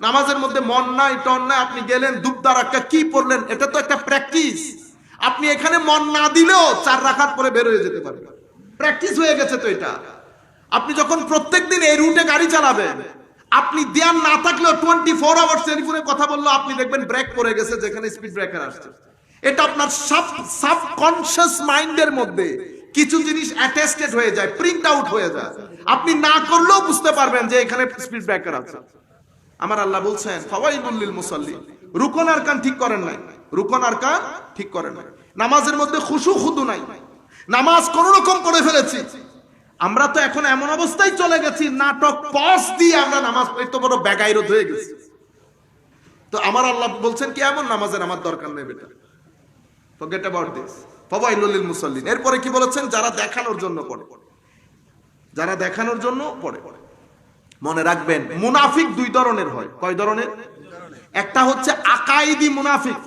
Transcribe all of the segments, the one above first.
নামাজের মধ্যে মন নাই, টন নাই, আপনি গেলেন দুবদারাক্কা কি পড়লেন? এটা তো একটা প্র্যাকটিস আপনি এখানে মন না দিলেও চার রাখাত পরে বের হয়ে যেতে পারবেন। প্র্যাকটিস হয়ে গেছে তো এটা। আপনি যখন প্রত্যেকদিন এই রুটে গাড়ি চালাবেন, আপনি দেয়ার না থাকলেও টোয়েন্টি ফোর আওয়ার্স টেলিফোনে কথা বলল আপনি দেখবেন ব্রেক পড়ে গেছে, যেখানে স্পিড ব্রেকার আসছে। এটা আপনার সাব সাবকনশিয়াস মাইন্ডের মধ্যে কিছু জিনিস অ্যাটেস্টেড হয়ে যায় প্রিন্ট আউট হয়ে যায়। আপনি না করলেও বুঝতে পারবেন যে এখানে স্পিড ব্রেকার আছে। আমার আল্লাহ বলছেন ফওয়াইদুল মুসাল্লি। রুকন আর কান ঠিক করেন নাই। রুকন আর কান ঠিক করেন নাই। নামাজের মধ্যে খুশু খুদু নাই। নামাজ কোন রকম করে ফেলেছি। আমরা তো এখন এমন অবস্থায় চলে গেছি, নাটক পজ দিয়ে আমরা নামাজ পড়ি, তো বড় বেগাইরত হয়ে গেছি। তো আমার আল্লাহ বলছেন কি, এমন নামাজের আমার দরকার নেই বেটা। ফরগেট অ্যাবাউট দিস ফওয়াইলুল মুসাল্লিন। এরপরে কি বলেছেন? যারা দেখানোর জন্য পড়ে। যারা দেখানোর জন্য পড়ে। মনে রাখবেন, মুনাফিক দুই ধরনের হয়। কয় ধরনের? একটা হচ্ছে আকাইদি মুনাফিক।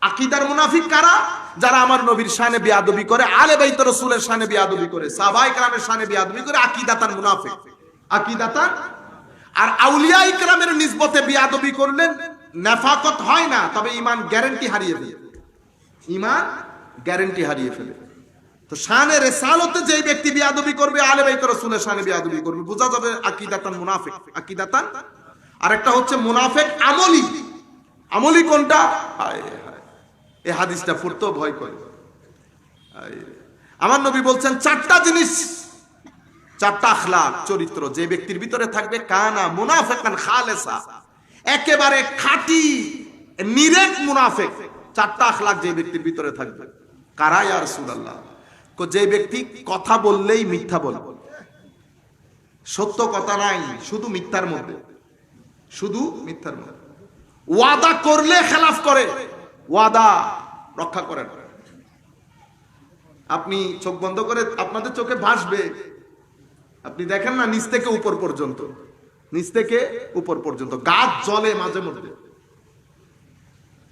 আকিদার মুনাফিক কারা? যারা আমার নবীর শানে বিয়াদবি করে, আলে বাইত রসুলের শানে বিয়াদবি করে সাবাই কালামের শানে বিয়াদবি করে, আকিদাতার মুনাফিক। আকিদাতার? আর আউলিয়া ইকরামের নিসবতে বিয়াদবি করলেন নেফাকত হয় না, তবে ইমান গ্যারেন্টি হারিয়ে ফেলে। ইমান গ্যারেন্টি হারিয়ে ফেলে। তো শানে রেসালতে যে ব্যক্তি বিয়াদবি করবে আলে বাইত রসুলের শানে বিয়াদবি করবে। বোঝা যাবে আকিদাতান মুনাফিক, আকিদাতান। আরেকটা হচ্ছে মুনাফিক আমলি। আমলি কোনটা? এই হাদিসটা পড়তেও ভয় করে। আমার নবী বলছেন, চারটা জিনিস, চারটা আখলাক, চরিত্র, যে ব্যক্তির ভিতরে থাকবে কানা মুনাফেকান খালেসা। একেবারে খাঁটি, নিরেট মুনাফেক, চারটা আখলাক যে ব্যক্তির ভিতরে থাকবে। কারা ইয়া রাসূলুল্লাহ? কো যে ব্যক্তি কথা বললেই মিথ্যা বলে। সত্য কথা নাই, শুধু মিথ্যার মধ্যে। শুধু মিথ্যার মধ্যে। ওয়াদা করলে খেলাফ করে, ওয়াদা রক্ষা করেন আপনি চোখ বন্ধ করে, আপনাদের চোখে ভাসবে। আপনি দেখেন না, নিচ থেকে উপর পর্যন্ত। নিচ থেকে উপর পর্যন্ত। গাছ জলে মাঝে মধ্যে।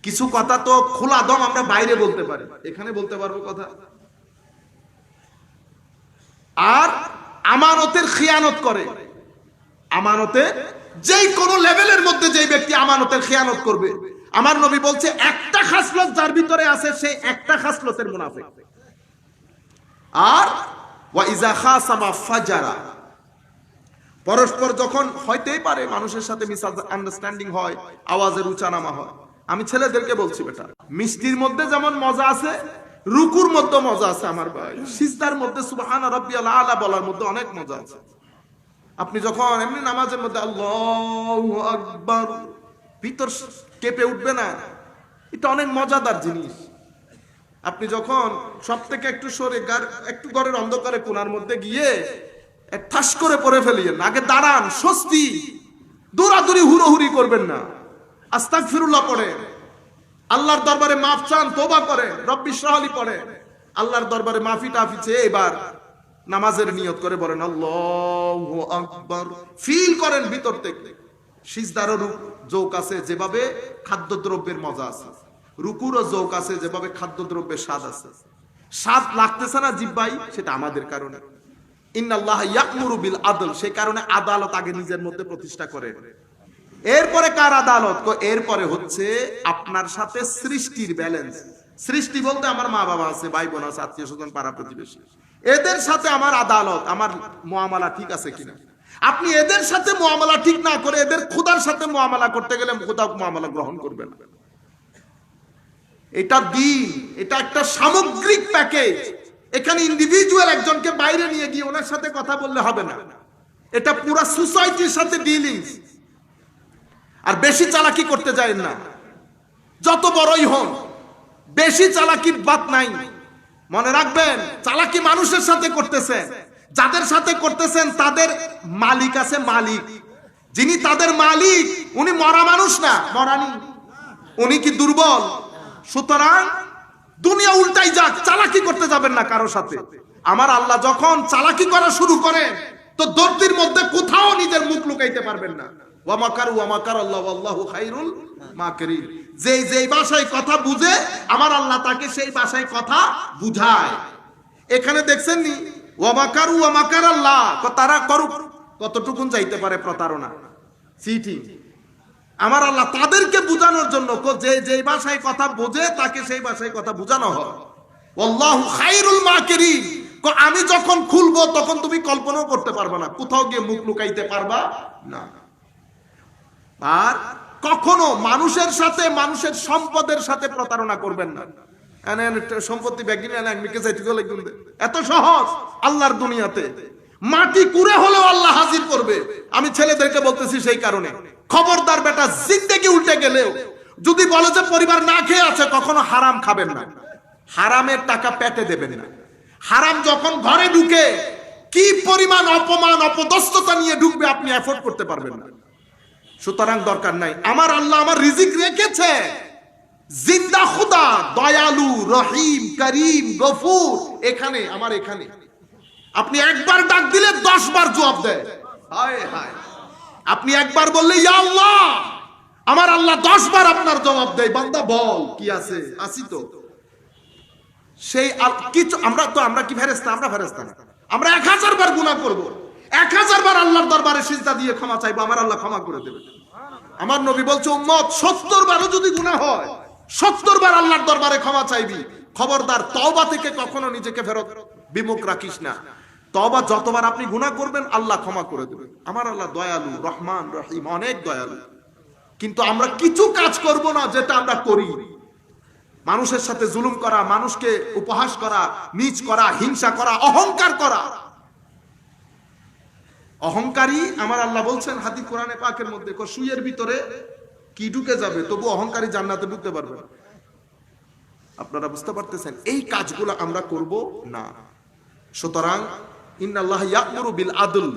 কিছু কথা তো খোলা দম আমরা বাইরে বলতে পারি। এখানে বলতে পারব কথা? আর আমানতের খিয়ানত করে। আমানতে যেই কোন লেভেলের মধ্যে যেই ব্যক্তি আমানতের খিয়ানত করবে, আমার নবী বলছে, একটা খাসলত যার ভিতরে আছে সেই একটা খাসলতের মুনাফিক। আর ওয়া ইজা খাসামা ফাজারা। পরস্পর যখন হইতেই পারে, মানুষের সাথে মিস আন্ডারস্ট্যান্ডিং হয়, আওয়াজের উচানামা হয়। আমি ছেলেদেরকে বলছি, বেটা, মিষ্টির মধ্যে যেমন মজা আছে রুকুর মধ্যে মজা আছে আমার ভাই। সিজদার মধ্যে সুবহান রাব্বিয়াল আলা বলার মধ্যে অনেক মজা আছে। আপনি যখন এমনি নামাজের মধ্যে আল্লাহু আকবার, ভিতর কেঁপে উঠবে না? এটা অনেক মজাদার জিনিস। আপনি যখন সব থেকে একটু সরে একটু ঘরের অন্ধকারে কোনার মধ্যে গিয়ে এক ঠাস করে পড়ে ফেলিয়েন, আগে দাঁড়ান, স্বস্তি। দৌড়াদৌড়ি হুড়োহুড়ি করবেন না। আস্তাক ফিরুল্লাহ পড়ে আল্লাহর দরবারে মাফ চান তোবা করে রব্বি পড়ে আল্লাহর দরবারে মাফি টাফি চেয়ে এবার নামাজের নিয়ত করে বলেন ফিল করেন ভিতর থেকে। জোক আছে, যেভাবে খাদ্যদ্রব্যের মজা আছে। রুকুরও জোক আছে, যেভাবে খাদ্যদ্রব্যের স্বাদ আছে। স্বাদ লাগতেছে না জিব্বাই সেটা আমাদের কারণে। ইন্নাল্লাহ ইয়াকমুরু বিল আদল সেই কারণে আদালত আগে নিজের মধ্যে প্রতিষ্ঠা করে এরপরে কার আদালত? এরপরে হচ্ছে আপনার সাথে সৃষ্টির ব্যালেন্স সৃষ্টি বলতে আমার মা বাবা আছে, ভাই বোন আছে, আত্মীয় স্বজন, পাড়া প্রতিবেশী। এদের সাথে আমার আদালত, আমার মুআমালা ঠিক আছে কিনা? আপনি এদের সাথে মুআমালা ঠিক না করে এদের খোদার সাথে মুআমালা করতে গেলে খোদা মুআমালা গ্রহণ করবে না। এটা দিন, এটা একটা সামগ্রিক প্যাকেজ এখানে ইন্ডিভিজুয়াল একজনকে বাইরে নিয়ে গিয়ে ওনার সাথে কথা বললে হবে না। এটা পুরা সোসাইটির সাথে ডিলিংস আর বেশি চালাকি করতে যায় না। যত বড়ই হন, বেশি চালাকির বাদ নাই। মনে রাখবেন, চালাকি মানুষের সাথে করতেছেন যাদের সাথে করতেছেন, তাদের মালিক আছে মালিক। যিনি তাদের মালিক, উনি মরা মানুষ না, মরানি। উনি কি দুর্বল? সুতরাং দুনিয়া উল্টাই যাক, চালাকি করতে যাবেন না কারও সাথে। আমার আল্লাহ যখন চালাকি করা শুরু করে তো দর্দির মধ্যে কোথাও নিজের মুখ লুকাইতে পারবেন না। আল্লাহ খাইরুল যেই যেই কথা বুঝে, আমার আল্লাহ তাকে সেই ভাষায় কথা এখানে দেখছেন নি? আল্লাহ তারা করুক, কতটুকুন যাইতে পারে প্রতারণা? আমার আল্লাহ তাদেরকে বোঝানোর জন্য যে যে ভাষায় কথা বোঝে, তাকে সেই ভাষায় কথা বোঝানো হয়। খাইরুল আমি যখন খুলবো, তখন তুমি কল্পনাও করতে পারবে না। কোথাও গিয়ে মুখ লুকাইতে পারবা না। আর কখনো মানুষের সাথে, মানুষের সম্পদের সাথে প্রতারণা করবেন না। সম্পত্তি এত সহজ আল্লাহর দুনিয়াতে। মাটি কুড়ে হলেও আল্লাহ হাজির করবে। আমি ছেলেদেরকে বলতেছি সেই কারণে। খবরদার বেটা জিন্দেগি উল্টে গেলেও যদি বলে যে পরিবার না খেয়ে আছে, কখনো হারাম খাবেন না। হারামের টাকা পেটে দেবেন না। হারাম যখন ঘরে ঢুকে, কি পরিমাণ অপমান, অপদস্থতা নিয়ে ঢুকবে আপনি এফোর্ড করতে পারবেন না। সুতরাং দরকার নাই। আমার আল্লাহ আমার রিজিক রেখেছে। জিন্দা খুদা, দয়ালু, রহিম, করিম, গফুর। এখানে, আমার এখানে। আপনি একবার ডাক দিলে দশ বার জবাব দেয়। হায় হায়। আপনি একবার বললে, ইয়া আল্লাহ! আমার আল্লাহ দশ বার আপনার জবাব দেয়। বান্দা, বল, কি আছে? আসি তো। সেই কিছু আমরা তো আমরা কি ফেরেস্তা আমরা ফেরেস্তা না। আমরা এক হাজার বার গুণা করব। এক হাজার বার আল্লাহর দরবারে সিজদা দিয়ে ক্ষমা চাইব, আমার আল্লাহ ক্ষমা করে দেবে আমার নবী বলছে, উম্মত, সত্তর বারও যদি গুণা হয়, সত্তর বার আল্লাহর দরবারে ক্ষমা চাইবি। খবরদার, তওবা থেকে কখনো নিজেকে ফেরত বিমুখ রাখিস না। তওবা যতবার আপনি গুনাহ করবেন, আল্লাহ ক্ষমা করে দেবেন। আমার আল্লাহ দয়ালু, রহমান, রহিম, অনেক দয়ালু। কিন্তু আমরা কিছু কাজ করব না যেটা আমরা করি। মানুষের সাথে জুলুম করা, মানুষকে উপহাস করা, নিচ করা, হিংসা করা, অহংকার করা। অহংকারী, আমার আল্লাহ বলছেন হাদি কোরআনে পাকের মধ্যে সুইয়ের ভিতরে কি ঢুকে যাবে, তবু অহংকারী জান্নাতে ঢুকতে পারবে আপনারা বুঝতে পারতেছেন, এই কাজগুলো আমরা করব না। সুতরাং বিল আদল।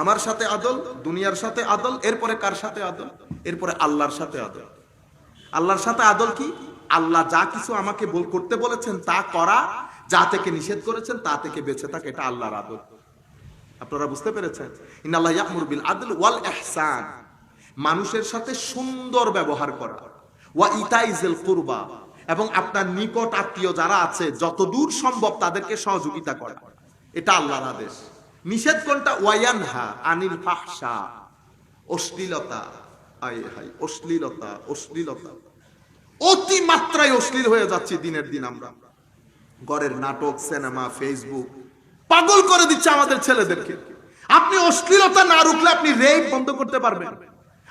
আমার সাথে আদল, দুনিয়ার সাথে আদল, এরপরে কার সাথে আদল? এরপরে আল্লাহর সাথে আদল। আল্লাহর সাথে আদল কি? আল্লাহ যা কিছু আমাকে করতে বলেছেন তা করা, যা থেকে নিষেধ করেছেন তা থেকে বেঁচে থাকা, এটা আল্লাহর আদল। আপনারা বুঝতে পেরেছেন? ইনাল্লাহ ইয়ামুর বিল আদল ওয়াল ইহসান। মানুষের সাথে সুন্দর ব্যবহার করা। ওয়া ইতাইজেল কুরবা। এবং আপনার নিকট আত্মীয় যারা আছে, যতদূর সম্ভব তাদেরকে সহযোগিতা করা। এটা আল্লাহর আদেশ। নিষেধ কোনটা? ওয়ায়ানহা আনিল ফাহশা। অশ্লীলতা। আয় হাই অশ্লীলতা অশ্লীলতা। অতি মাত্রায় অশ্লীল হয়ে যাচ্ছে দিনের দিন আমরা। ঘরের নাটক, সিনেমা, ফেসবুক পাগল করে দিচ্ছে আমাদের ছেলেদেরকে। আপনি অশ্লীলতা না রুখলে আপনি রেপ বন্ধ করতে পারবেন।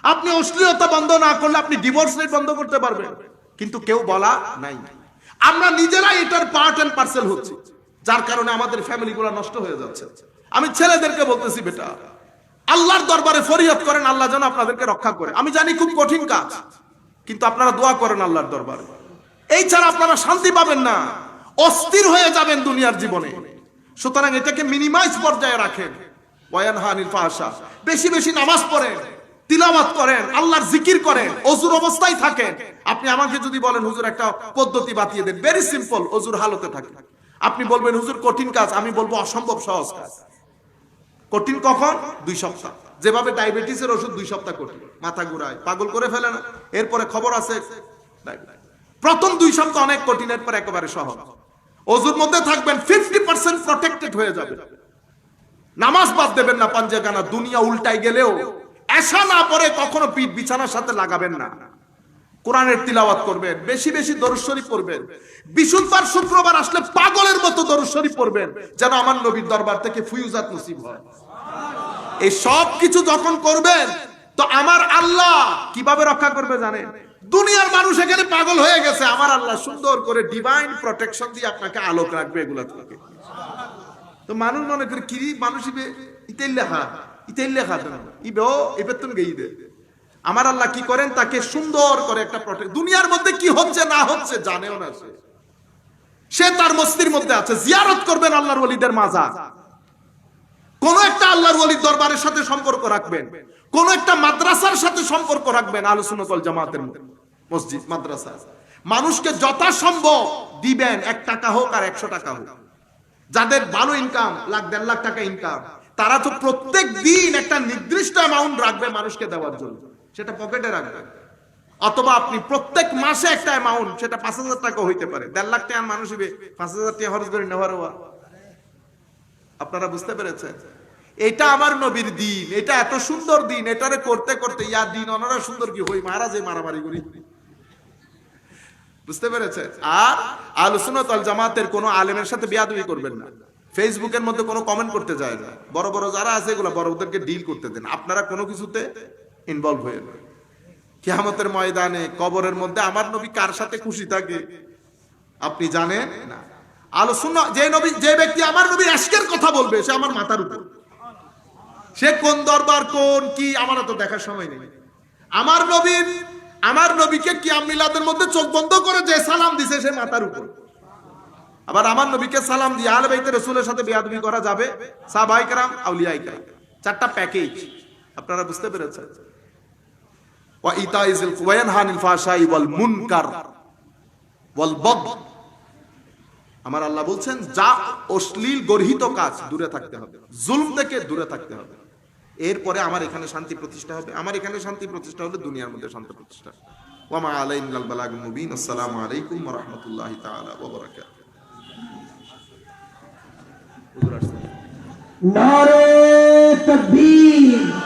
আপনি অশ্লীলতা বন্ধ না করলে আপনি ডিভোর্স রেট বন্ধ করতে পারবেন। কিন্তু কেউ বলা নাই। আমরা নিজেরাই এটার পার্ট এন্ড পার্সেল হচ্ছে। যার কারণে আমাদের ফ্যামিলি ফ্যামিলিগুলো নষ্ট হয়ে যাচ্ছে। আমি ছেলেদেরকে বলতেছি, বেটা, আল্লাহর দরবারে ফরিয়াদ করেন, আল্লাহ যেন আপনাদেরকে রক্ষা করে। আমি জানি খুব কঠিন কাজ, কিন্তু আপনারা দোয়া করেন আল্লাহর দরবারে। এই ছাড়া আপনারা শান্তি পাবেন না। অস্থির হয়ে যাবেন দুনিয়ার জীবনে। সুতরাং এটাকে মিনিমাইজ পর্যায়ে রাখেন। ওয়ান হানিল ফাহশা। বেশি বেশি নামাজ পড়েন, তিলাওয়াত করেন, আল্লাহর জিকির করেন, অজুর অবস্থায় থাকেন। আপনি আমাকে যদি বলেন, হুজুর, একটা পদ্ধতি বাতিয়ে দেন। ভেরি সিম্পল অজুর হালতে থাকে আপনি বলবেন, হুজুর, কঠিন কাজ। আমি বলব, অসম্ভব সহজ কাজ। কঠিন কখন? দুই সপ্তাহ। যেভাবে ডায়াবেটিসের ওষুধ, দুই সপ্তাহ কঠিন। মাথা ঘুরায়, পাগল করে ফেলে না। এরপরে খবর আছে প্রথম দুই সপ্তাহ অনেক কঠিন, এরপর একেবারে সহজ। অজুর মধ্যে থাকবেন ফিফটি পার্সেন্ট প্রটেক্টেড হয়ে যাবে। নামাজ বাদ দেবেন না পাঞ্জেগানা দুনিয়া উল্টাই গেলেও এসা না পরে কখনো পিঠ বিছানার সাথে লাগাবেন না। কোরআনের তিলাওয়াত করবেন, বেশি বেশি দরুদ শরীফ পড়বেন। বিশুদ্ধবার শুক্রবার আসলে পাগলের মতো দরুদ শরীফ পড়বেন, যেন আমার নবীর দরবার থেকে ফুয়ুজাত নসিব হয়। এই সব কিছু যখন করবেন, তো আমার আল্লাহ কীভাবে রক্ষা করবে জানেন? দুনিয়ার মানুষ এখানে পাগল হয়ে গেছে। আমার আল্লাহ সুন্দর করে ডিভাইন প্রোটেকশন দিয়ে আপনাকে আলোক রাখবে এগুলা থেকে তো মানুষ মনে করে, কি মানুষ ইবে? লেখা ইতেল লেখা দেন ইবে, ও, এবার তুমি গেই দে আমার আল্লাহ কি করেন? তাকে সুন্দর করে একটা প্রোটেক্ট দুনিয়ার মধ্যে কি হচ্ছে না হচ্ছে জানেও না সে। সে তার মস্তির মধ্যে আছে। জিয়ারত করবেন আল্লাহর ওলিদের মাজার। কোন একটা আল্লাহর ওলির দরবারের সাথে সম্পর্ক রাখবেন। কোন একটা মাদ্রাসার সাথে সম্পর্ক রাখবেন আলোচনাকল জামাতের মসজিদ, মাদ্রাসা। মানুষকে যথাসম্ভব দিবেন এক টাকা হোক আর একশো টাকা হোক। যাদের ভালো ইনকাম লাখ, দেড় লাখ টাকা ইনকাম তারা তো প্রত্যেক দিন একটা নির্দিষ্ট অ্যামাউন্ট রাখবে মানুষকে দেওয়ার জন্য। সেটা পকেটে রাখবে অথবা আপনি প্রত্যেক মাসে একটা অ্যামাউন্ট সেটা পাঁচ হাজার টাকা হইতে পারে। দেড় লাখ টাকা মানুষ পাঁচ হাজার টাকা খরচ করে নেওয়ার আপনারা বুঝতে পেরেছেন? এটা আমার নবীর দিন, এটা এত সুন্দর দিন, এটারে করতে করতে, ইয়া দিন অনারা সুন্দর কি হই মহারাজে মারামারি করি। বুঝতে পেরেছে আর আলোচনা তল জামাতের কোন আলেমের সাথে বিয়াদবি করবেন না। ফেসবুকের মধ্যে কোনো কমেন্ট করতে যায় না। বড় বড় যারা আছে এগুলো বড়দেরকে ডিল করতে দেন। আপনারা কোনো কিছুতে ইনভলভ হয়ে না। কিয়ামতের ময়দানে, কবরের মধ্যে আমার নবী কার সাথে খুশি থাকে? আপনি জানেন? না। আলোচনা যে নবী, যে ব্যক্তি আমার নবীর আজকের কথা বলবে, সে আমার মাথার উপর। সে কোন দরবার, কোন কি, আমার তো দেখার সময় নেই। আমার নবীর আমার নবীকে কিয়াম মিলাদের মধ্যে চোখ বন্ধ করে যে সালাম দিছে সে মাথার উপর। আবার আমার নবীকে সালাম দিয়ে আলে বাইতে রসুলের সাথে বেয়াদবি করা যাবে? সাহাবাই কারাম আউলিয়া ইকরাম চারটা প্যাকেজ। আপনারা বুঝতে পেরেছেন? ওয়া ইতাইজিল ওয়ানহানিল ফাহশাই ওয়াল মুনকার ওয়াল বাগ আমার আল্লাহ বলছেন, যা অশ্লীল গর্হিত কাজ, দূরে থাকতে হবে। জুলম থেকে দূরে থাকতে হবে। এরপরে আমার এখানে শান্তি প্রতিষ্ঠা হবে। আমার এখানে শান্তি প্রতিষ্ঠা হলে দুনিয়ার মধ্যে শান্তি প্রতিষ্ঠা। ওমা আলাইন বালাগ মুবিন। আসসালামু আলাইকুম রহমতুল্লাহ তালা ওবরাকাত নারে তকবীর।